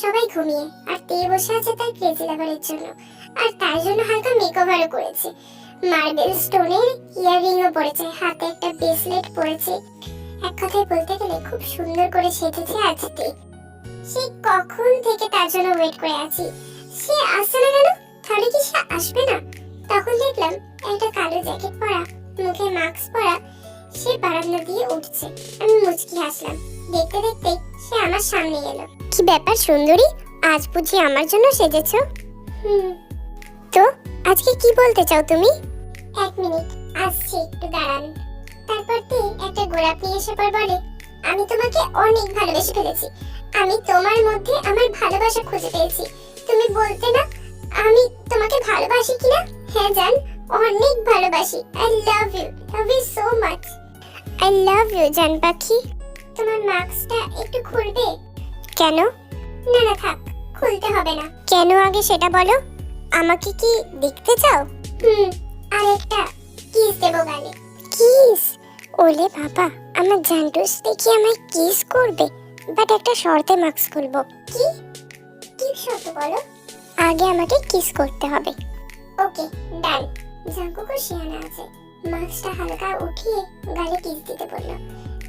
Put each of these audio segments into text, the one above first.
সবাই ঘুমিয়ে আর তে বসে আছে তার ক্রেজি লাভারের জন্য। আর তার জন্য হালকা মেকওভারও করেছে। মার্বেল স্টোনের ইয়াররিংও পরেছে, হাতে একটা ব্রেসলেট পরেছে। এক কথায় বলতে গেলে খুব সুন্দর করে সেজেছে আজকে সে কখন থেকে তার জন্য ওয়েট করে আছি? সে আসছে না কেন? তাহলে কি সে আসবে না? তখন দেখলাম একটা কালো জ্যাকেট পরা, মুখে মাস্ক পরা, সে বারান্দা দিয়ে উঠছে। আমি মুচকি হাসলাম। দেখতে দেখতে সে আমার সামনে এলো। কি ব্যাপার সুন্দরী? আজ বুঝি আমার জন্য সেজেছো? হুম। তো আজকে কি বলতে চাও তুমি? এক মিনিট আসছি একটু দাঁড়ান। তারপর তে একটা গোলাপ নিয়ে এসে পর বলে? আমি তোমাকে অনেক ভালোবেসে ফেলেছি। আমি তোমার মধ্যে আমার ভালোবাসা খুঁজে পেয়েছি। তুমি বলতে না আমি তোমাকে ভালোবাসি কিনা? হ্যাঁ জান অনেক ভালোবাসি। I love you love you so much I love you জান পাখি। তোমার মাস্কটা একটু খুলবে? কেন? না না থাক খুলতে হবে না। কেন আগে সেটা বলো? আমাকে কি দেখতে চাও? হুম আর একটা কিস দেবো গালে। কিস? ওলে বাবা আমার জান্টুস দেখি আমায় কিস করবে বাট একটা শর্তে মাস্ক খুলবো। কি? কি শর্ত বলো? আগে আমাকে কিস করতে হবে। ওকে ডান। জাঙ্কুকও শিয়ানা আছে। মাস্কটা হালকা উঠিয়ে গালে কিস দিতে বলল।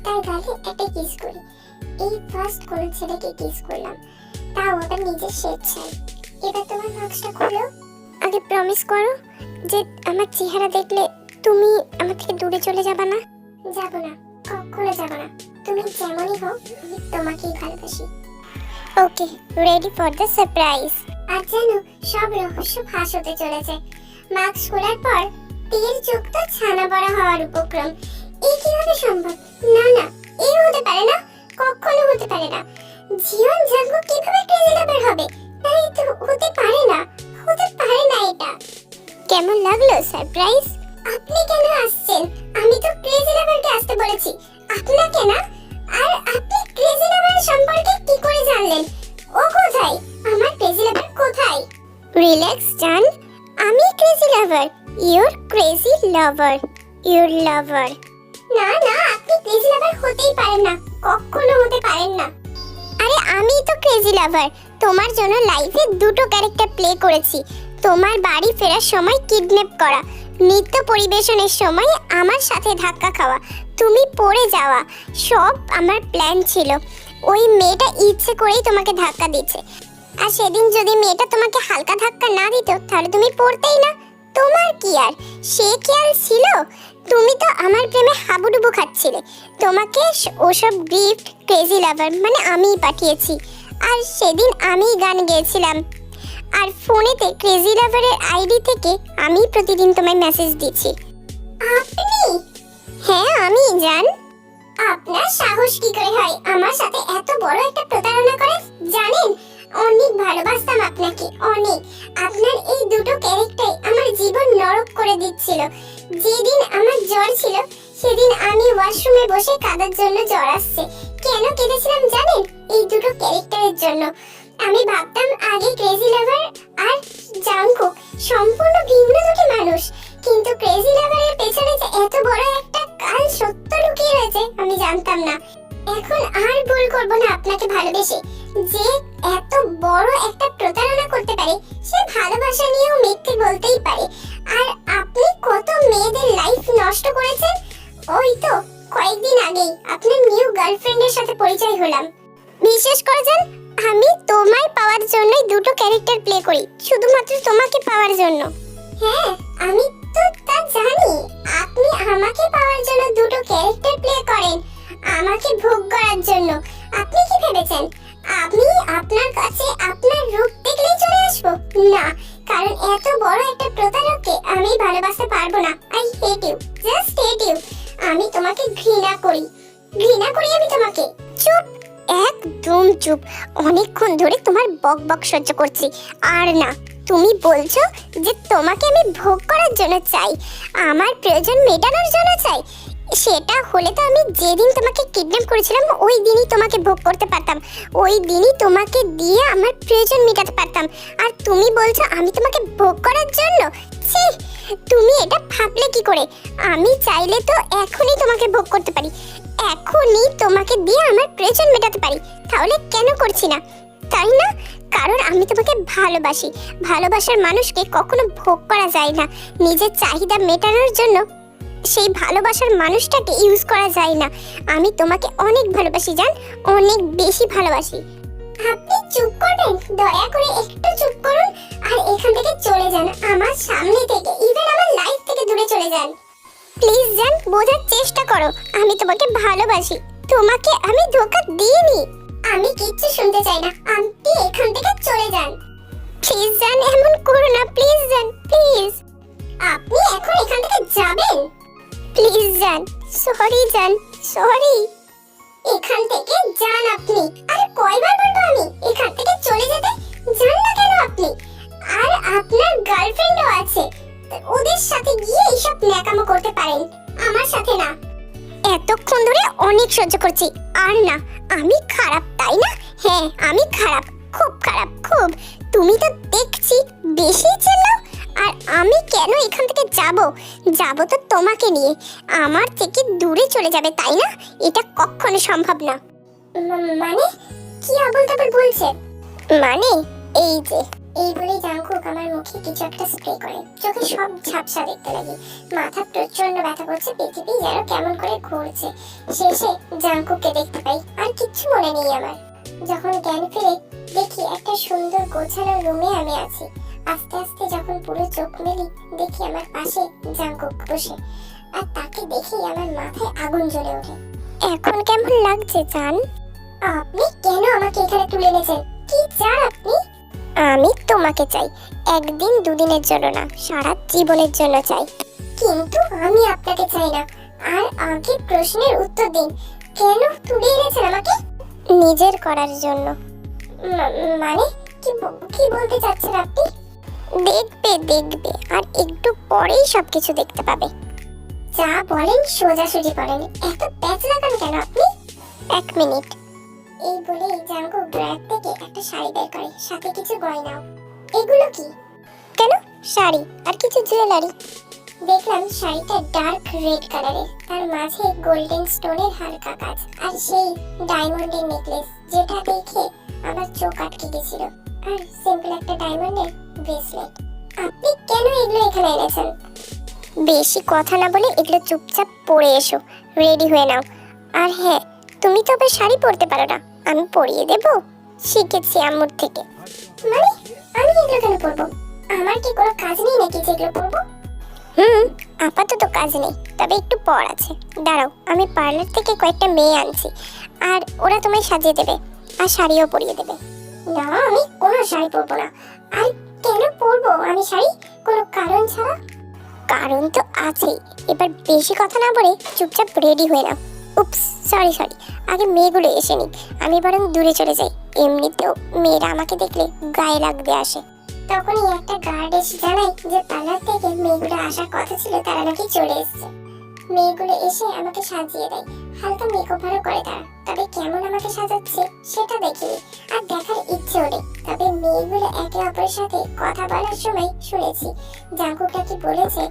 তার গালে একটা কিস করি। এই ফার্স্ট কোন ছেলেকে কিস করলাম। তাও আবার নিজের স্বেচ্ছায়। এবার তোমার মাস্কটা খুলো। আগে প্রমিস করো যে আমার চেহারা দেখলে তুমি আমার থেকে দূরে চলে যাবে না। যাব না, কখনো যাব না। তুমি যেমনই হোক, আমি তোমাকেই ভালোবাসি। Okay ready for the surprise আর জানো সব রহস্য ফাঁস হতে চলেছে। মাস্ক খোলার পর তীর যুক্ত ছানা বড়া হওয়ার উপক্রম। এই কীভাবে সম্ভব? না না এই হতে পারে না, কখনো হতে পারে না। জীবন জাঙ্গু কীভাবে ক্রেজি লাভার হবে? না তো হতে পারে না, হতে পারে না এটা। কেমন লাগল, সারপ্রাইজ? আপনি কেন আসছেন? আমি তো ক্রেজি লাভারকে আসতে বলেছি। আপনাকে না আর আপনি ক্রেজি লাভার সম্পর্কে কি করে জানলেন? ও কোথায়? আমার ক্রেজি লাভার কোথায়? রিল্যাক্স জান আমি crazy lover your crazy lover your lover না না, আপনি ক্রেজি লাভার হতেই পারেন না, কখনো হতে পারেন না। আরে আমি তো ক্রেজি লাভার তোমার জন্য লাইফে দুটো ক্যারেক্টার প্লে করেছি। তোমার বাড়ি ফেরার সময় কিডন্যাপ করা, নৃত্য পরিবেশনের সময় আমার সাথে ধাক্কা খাওয়া, তুমি পড়ে যাওয়া, সব আমার প্ল্যান ছিল। ওই মেয়েটা ইচ্ছে করেই তোমাকে ধাক্কা দিচ্ছে। আর সেদিন যদি মেয়েটা তোমাকে হালকা ধাক্কা না দিত, তাহলে তুমি পড়তেই না। তোমার কি আর? সে খেয়াল ছিল? তুমি তো আমার প্রেমে হাবুডুবু খাচ্ছিলে। তোমাকে ওসব গিফট ক্রেজি লাভার মানে আমিই পাঠিয়েছি। আর সেদিন আমিই গান গেয়েছিলাম। আর ফোনেতে ক্রেজি লাভারের আইডি থেকে আমি প্রতিদিন তোমায় মেসেজ দিচ্ছি। আপনি? হ্যাঁ আমি, জান। আপনার সাহস কি করে হয়? আমার সাথে এত বড় একটা প্রতারণা করে? জানেন অনেক ভালোবাসতাম আপনাকে, অনেক। আপনার এই দুটো ক্যারেক্টার আমার জীবন নরক করে দিচ্ছিল। যেদিন আমার জ্বর ছিল, সেদিন আমি ওয়াশরুমে বসে কাদার জন্য জ্বর আসছে। কেন কেঁদেছিলাম জানেন? এই দুটো ক্যারেক্টারের জন্য। আমি ভাবতাম আগে ক্রেজি লাভার আর জাংকুক সম্পূর্ণ ভিন্ন দুটি মানুষ। কিন্তু ক্রেজি লাভারের পেছনে যে এত বড় একটা কাল সত্য লুকিয়ে রয়েছে, আমি জানতাম না। এখন আর ভুল করব না আপনাকে ভালোবেসে। যে এত বড় একটা প্রতারণা করতে পারে, সে ভালোবাসা নিয়েও মিথ্যে বলতেই পারে। আর আপনি কত মেয়েদের লাইফ নষ্ট করেছেন? ওই তো, কয়েকদিন আগেই আপনার নিউ গার্লফ্রেন্ডের সাথে পরিচয় হলাম। বিশেষ করে যান, আমি তোমায় পাওয়ার জন্যই দুটো ক্যারেক্টার প্লে করি, শুধুমাত্র তোমাকে পাওয়ার জন্য। হ্যাঁ আমি তো তা জানি। আপনি আমাকে পাওয়ার জন্য দুটো ক্যারেক্টার প্লে করেন, আমাকে ভোগ করার জন্য। আপনি কি ভেবেছেন? আমি আপনার কাছে আপনার রূপ দেখলেই চলে আসব। না, কারণ এত বড় একটা প্রতারককে আমি ভালোবাসতে পারব না। I hate you just hate you আমি তোমাকে ঘৃণা করি। ঘৃণা করি আমি তোমাকে। চুপ, একদম চুপ। অনেকক্ষণ ধরে তোমার বক বক সহ্য করছি। আর না, তুমি বলছো যে তোমাকে আমি ভোগ করার জন্য চাই। আমার প্রয়োজন মেটানোর জন্য চাই। সেটা হলে তো আমি যেদিন তোমাকে কিডন্যাপ করেছিলাম, ওই দিনই তোমাকে ভোগ করতে পারতাম। ওই দিনই তোমাকে দিয়ে আমার প্রয়োজন মেটাতে পারতাম। আর তুমি বলছো আমি তোমাকে ভোগ করার জন্য? তুমি এটা ভাবলে কি করে? আমি চাইলে তো এখনই তোমাকে ভোগ করতে পারি। এখনই তোমাকে দিয়ে আমার প্রয়োজন মেটাতে পারি। তাহলে কেন করছি না? তাই না? কারণ আমি তোমাকে ভালোবাসি। ভালোবাসার মানুষকে কখনো ভোগ করা যায় না। নিজের চাহিদা মেটানোর জন্য সেই ভালোবাসার মানুষটাকে ইউজ করা যায় না। আমি তোমাকে অনেক ভালোবাসি, জান। অনেক বেশি ভালোবাসি। আপনি চুপ করবেন দয়া করে একটু চুপ করুন আর এখান থেকে চলে যান। আমার সামনে থেকে ইভেন আমার লাইফ থেকে দূরে চলে যান। প্লিজ জান, বোঝার চেষ্টা করো। আমি তোমাকে ভালোবাসি। তোমাকে আমি ধোকা দিইনি। আমি কিচ্ছু শুনতে চাই না। আপনি এখান থেকে চলে যান। প্লিজ জান, এমন করো না। প্লিজ জান প্লিজ আপনি এখন এখান থেকে যাবেন? প্লিজ যান, সরি যান, সরি। এখান থেকে যান আপনি। আর কয়বার বলব আমি? এখান থেকে চলে যেতে যান না কেন আপনি? আর আপনার গার্লফ্রেন্ডও আছে। ওদের সাথে গিয়ে এইসব ন্যাকামো করতে পারেন। আমার সাথে না। এতক্ষণ ধরে অনেক সহ্য করছি। আর না, আমি খারাপ, তাই না? হ্যাঁ আমি খারাপ, খুব খারাপ, খুব। তুমি তো দেখছি, বেশি চেল্লাও। আর আমি কেন এখান থেকে যাব? যাব তো তোমাকে নিয়ে। আমার থেকে দূরে চলে যাবে, তাই না? এটা কখনো সম্ভব না। মানে কি আবল তাবল বলছে? মানে এই যে, এই বলে জাঙ্কুক আমার মুখে কিছু একটা স্প্রে করে। চোখে সব ঝাপসা দেখতে লাগে। মাথা প্রচণ্ড ব্যথা করছে পৃথিবী যেন কেমন করে ঘুরছে। শেষে জাঙ্কুককে দেখতে পাই, আর কিচ্ছু মনে নেই আমার। যখন জ্ঞান ফিরে, দেখি একটা সুন্দর গোছানো রুমে আমি আছি। আস্তে আস্তে যখন পুরো চোখ মেলি, দেখি আমার পাশে জাঙ্কুক বসে। আর তাকে দেখেই আমার মাথায় আগুন জ্বলে ওঠে। এখন কেমন লাগছে জান আপনি কেন আমাকে এখানে তুলে এনেছেন? কি চান আপনি? আমি তোমাকে চাই। একদিন দুদিনের জন্য না, সারা জীবনের জন্য চাই। কিন্তু আমি আপনাকে চাই না। আর আগে প্রশ্নের উত্তর দিন। কেন তুলে এনেছেন আমাকে? নিজের করার জন্য। মানে কি কি বলতে চাচ্ছেন আপনি? দেখবে দেখবে। আর একটু পরেই সবকিছু দেখতে পাবে। যা বলেন, সোজাসুজি করেন। এত প্যাচ লাগান কেন আপনি? এক মিনিট। এই বলে জাঙ্কু ড্রয়ার থেকে একটা শাড়ি বের করে। সাথে কিছু গয়নাও। এগুলো কি? কেন? শাড়ি। আর কিছু জুয়েলারি। দেখলাম শাড়িটা ডার্ক রেড কালারের। তার মাঝে গোল্ডেন স্টোনের হালকা কাজ। আর সেই ডায়মন্ডের নেকলেস, যেটা দেখে আমার চোখ আটকে গেছিল। আর সিম্পল একটা ডায়মন্ডের আপনি কেন এগুলো এখানে এনেছেন? বেশি কথা না বলে এগুলো চুপচাপ পরে এসো রেডি হয়ে নাও। আর হ্যাঁ তুমি তো আবার শাড়ি পরতে পারো না, আমি পরিয়ে দেব? শিখেছি আম্মুর থেকে। মানে আমি এগুলো কেন পরবো? আমার কি কোনো কাজ নেই নাকি যেগুলো পরবো? হুম, আপাতত কাজ নেই, তবে একটু পর আছে। দাঁড়াও, আমি পার্লার থেকে কয়েকটা মেয়ে আনছি, আর ওরা তোমায় সাজিয়ে দেবে, আর শাড়িও পরিয়ে দেবে। না, আমি কোনো শাড়ি পরবো না। আর কেন পরবো আমি শাড়ি? কোনো কারণ ছাড়া? কারণ তো আছেই। এবার বেশি কথা না বলে চুপচাপ রেডি হয়ে নাও। উপস সরি সরি আগে মেয়েগুলো এসে নিক। আমি বরং দূরে চলে যাই। এমনিতেও মেয়েরা আমাকে দেখলে গায়ে লাগবে আসে। তখনই একটা গার্ড এসে জানাই যে পার্লার থেকে মেয়েগুলো আসার কথা ছিল, তারা নাকি চলে এসেছে। মেয়েগুলো এসে আমাকে সাজিয়ে দেয়। হালকা মেকওভারও করে তারা। তবে কেমন আমাকে সাজাচ্ছে, সেটা দেখিনি। আর দেখার ইচ্ছে ওঠে তবে মেয়েগুলো একে অপরের সাথে কথা বলার সময় শুনেছি। জাঙ্কুকটা কি বলেছে,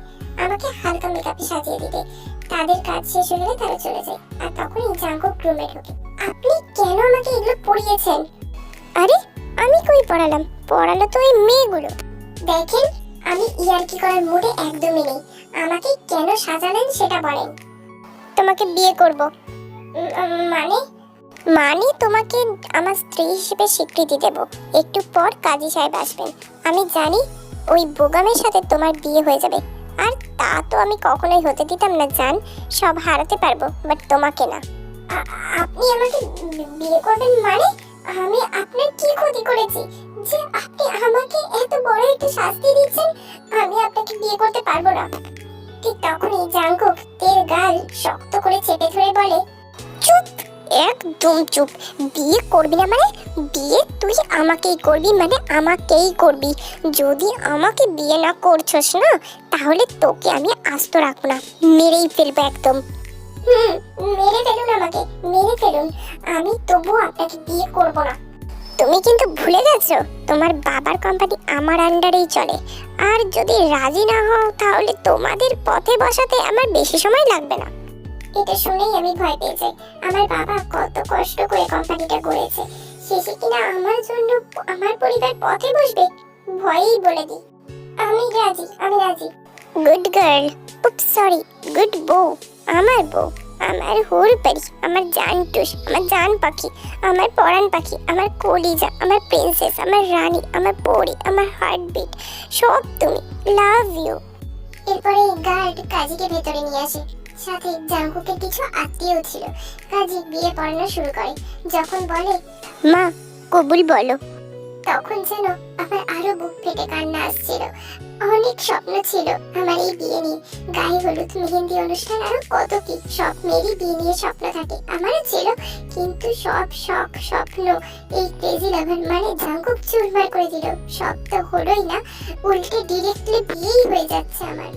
আমাকে হালকা মেকআপে সাজিয়ে দিতে। তাদের কাজ শেষ হয়ে তারা চলে যায়। আর তখনই জাঙ্কুক রুমে ঢোকে। আপনি কেন আমাকে এগুলো পড়িয়েছেন? আরে, আমি কই পড়ালাম? পড়ালো তো ওই মেয়েগুলো। দেখেন, আমি ইয়ার্কি করার মুডে একদমই নেই। আমাকে কেন সাজালেন সেটা বলেন। তোমাকে বিয়ে করব। মানে? মানে তোমাকে আমার স্ত্রী হিসেবে স্বীকৃতি দেব। একটু পর কাজী সাহেব আসবেন। আমি জানি ওই বোগামের সাথে তোমার বিয়ে হয়ে যাবে। আর তা তো আমি কখনোই হতে দিতাম না, জান। সব হারাতে পারব, বাট তোমাকে না। আপনি আমাকে বিয়ে করবেন মানে? আমি আপনার কি ক্ষতি করেছি? যে আপনি আমাকে এত বড় একটা শাস্তি দিচ্ছেন, আমি আপনাকে বিয়ে করতে পারব না। ঠিক তখনই জাঙ্কুক তের গাল শক্ত করে চেপে ধরে বলে, চুপ! একদম চুপ। বিয়ে করবি না মানে? বিয়ে তুই আমাকেই করবি মানে আমাকেই করবি। যদি আমাকে বিয়ে না করছস না, তাহলে তোকে আমি আস্ত রাখব না। মেরেই ফেলব একদম। হুম, মেরে ফেলুন আমাকে, মেরে ফেলুন। আমি তবুও আপনাকে বিয়ে করব না। তুমি কিন্তু ভুলে গেছো, তোমার বাবার কোম্পানি আমার আন্ডারেই চলে। আর যদি রাজি না হও, তাহলে তোমাদের পথে বসাতে আমার বেশি সময় লাগবে না। এটা শুনেই আমি ভয় পেয়ে যাই। আমার বাবা কত কষ্ট করে কোম্পানিটা গড়েছে। শেষে কিনা আমার জন্য আমার পরিবার পথে বসবে? ভয়েই বলে দিই। আমি রাজি আমি রাজি। Good girl oops sorry good বউ। আমার বউ। আমার হুরপারি আমার জান টুস আমার জান পাখি, আমার পরাণ পাখি, আমার কলিজা, আমার প্রিন্সেস আমার রানী, আমার পরি, আমার হার্টবিট সব তুমি। লাভ ইউ এরপরে গার্ড কাজীকে ভেতরে নিয়ে আসে। সাথে জাঙ্কুকের কিছু আত্মীয় ছিল। কাজী বিয়ে পড়ানো শুরু করে, যখন বলে, মা, কবুল বলো। তখন যেন আমার আরও বুক ফেটে কান্না আসছিল। অনেক স্বপ্ন ছিল আমার এই বিয়ে নিয়ে। গায়ে হলুদ মেহেন্দি অনুষ্ঠান আরও কত কি। সব মেয়েরই বিয়ে নিয়ে স্বপ্ন থাকে, আমারও ছিল। কিন্তু সব শখ, স্বপ্ন, এই ক্রেজি লাভার মানে জাঙ্কুক চুরমার করে দিল। সব তো হলোই না, উল্টে ডিরেক্টলি বিয়েই হয়ে যাচ্ছে আমার।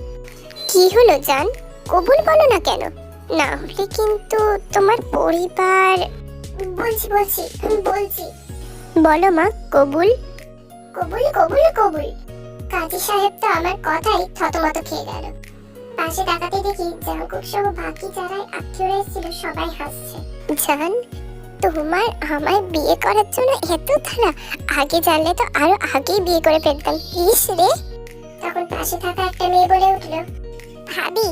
কি হলো জান? কবুল বলো না কেন? না হলে কিন্তু তোমার পরিবার বলছি বলছি বলছি। বলো মা কবুল। কবুল কবুল কবুল। কাজী সাহেব তো আমার কথাই থতমত খেয়ে গেল। পাশে তাকাতে দেখি জাঙ্কুক সহ বাকি যারা আত্মীয়রা ছিল সবাই হাসছে। জান তোমার আমায় বিয়ে করার জন্য এত তারা আগে জানলে তো আরও আগেই বিয়ে করে ফেলতাম। ইস রে। তখন পাশে থাকা একটা মেয়ে বলে উঠল ভাবি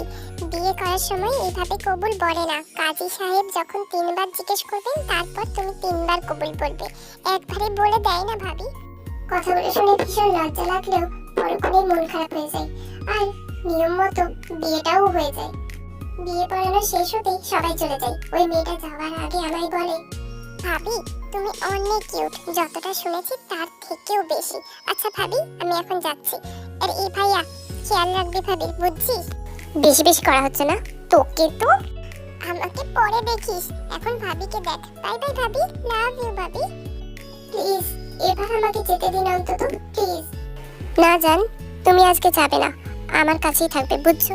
বিয়ে করার সময় এইভাবে কবুল বলে না। কাজী সাহেব যখন তিনবার জিজ্ঞেস করবেন তারপর তুমি তিনবার কবুল বলবে। একবারে বলে দেয় না ভাবি। কথাগুলো শুনে ভীষণ লজ্জা লাগলেও পরক্ষণে মন খারাপ হয়ে যায়। আর নিয়ম মতো বিয়েটাও হয়ে যায়। বিয়ে পড়ানো শেষ হতেই সবাই চলে যায়। ওই মেয়েটা যাওয়ার আগে আমায় বলে ভাবি তুমি অনেক কিউট যতটা শুনেছি তার থেকেও বেশি। আচ্ছা ভাবি আমি এখন যাচ্ছি। আর এই ভাইয়া খেয়াল রাখবি ভাবি বুঝছিস? বেশি বেশি করা হচ্ছে না। তোকে তো আমাকে পরে দেখিস। এখন ভাবিকে দেখ। বাই বাই ভাবি। লাভ ইউ ভাবি। প্লিজ এবার আমাকে যেতে দিন অন্তত। প্লিজ না জান, তুমি আজকে যাবে না। আমার কাছেই থাকবে, বুঝছ?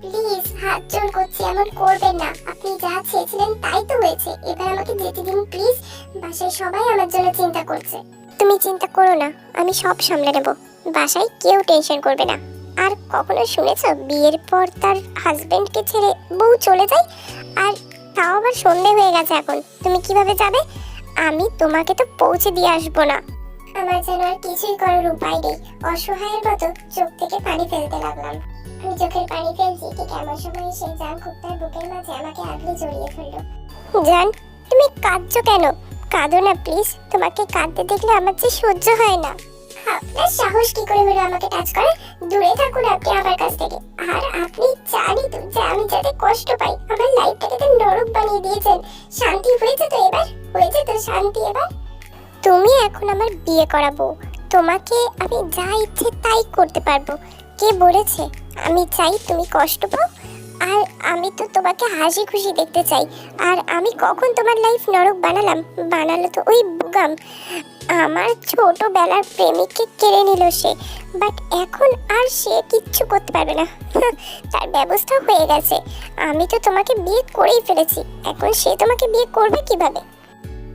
প্লিজ হাত জোর করছি, এমন করবেন না। আপনি যা চেয়েছিলেন তাই তো হয়েছে। এবার আমাকে যেতে দিন প্লিজ বাসায় সবাই আমার জন্য চিন্তা করছে। তুমি চিন্তা করো না, আমি সব সামলে নেব। বাসায় কেউ টেনশন করবে না। আর কখনো শুনেছো বিয়ের পর তার হাজবেন্ডকে ছেড়ে বউ চলে যায়? আর তাও আবার সন্ধে হয়ে গেছে এখন। তুমি কীভাবে যাবে? আমি তোমাকে তো পৌঁছে দিয়ে আসব না। আমার যেন আর কিছুই করার উপায় নেই। অসহায়ের মতো চোখ থেকে পানি ফেলতে লাগলাম। আমি চোখের পানি ফেলছি ঠিক এমন সময় এসে জান খুব তার বুকের মাঝে আমাকে আগলে জড়িয়ে ফেলল জান, তুমি কাঁদছো কেন? কাঁদো না প্লিজ তোমাকে কাঁদতে দেখলে আমার যে সহ্য হয় না। আপনার সাহস কি করে হলো আমাকে টাচ করার দূরে থাকুন আপনি আমার কাছ থেকে। আর আপনি জানি তো যে আমি যাতে কষ্ট পাই, আমার লাইফটাকে তো নরক বানিয়ে দিয়েছেন। শান্তি হয়েছে তো এবার? হয়েছে তো শান্তি এবার? তুমি এখন আমার বিয়ে করাবো। তোমাকে আমি যা ইচ্ছে তাই করতে পারব। কে বলেছে? আমি চাই তুমি কষ্ট পাও। আর আমি তো তোমাকে হাসি খুশি দেখতে চাই। আর আমি কখন তোমার লাইফ নরক বানালাম? বানালো তো ওই বুগাম আমার ছোটবেলার প্রেমিককে কেড়ে নিল সে বাট এখন আর সে কিচ্ছু করতে পারবে না। তার ব্যবস্থা হয়ে গেছে। আমি তো তোমাকে বিয়ে করেই ফেলেছি। এখন সে তোমাকে বিয়ে করবে কীভাবে?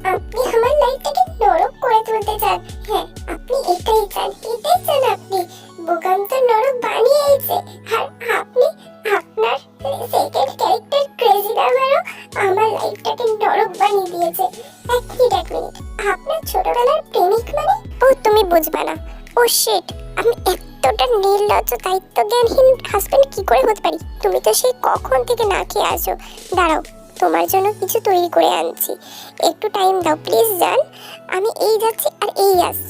আপনি আমার লাইফটাকে নরক করে তুলতে চান। হ্যাঁ আপনি এটাই চান এটাই চান আপনি। বোকাম তো নরক বানিয়েছে শিট আমি এতটা নির্লজ্জ দায়িত্ব জ্ঞানহীন হাজবেন্ড কি করে হতে পারি? তুমি তো সেই কখন থেকে না খেয়ে আসো দাঁড়াও, তোমার জন্য কিছু তৈরি করে আনছি। একটু টাইম দাও প্লিজ জান। আমি এই যাচ্ছি আর এই আসছি।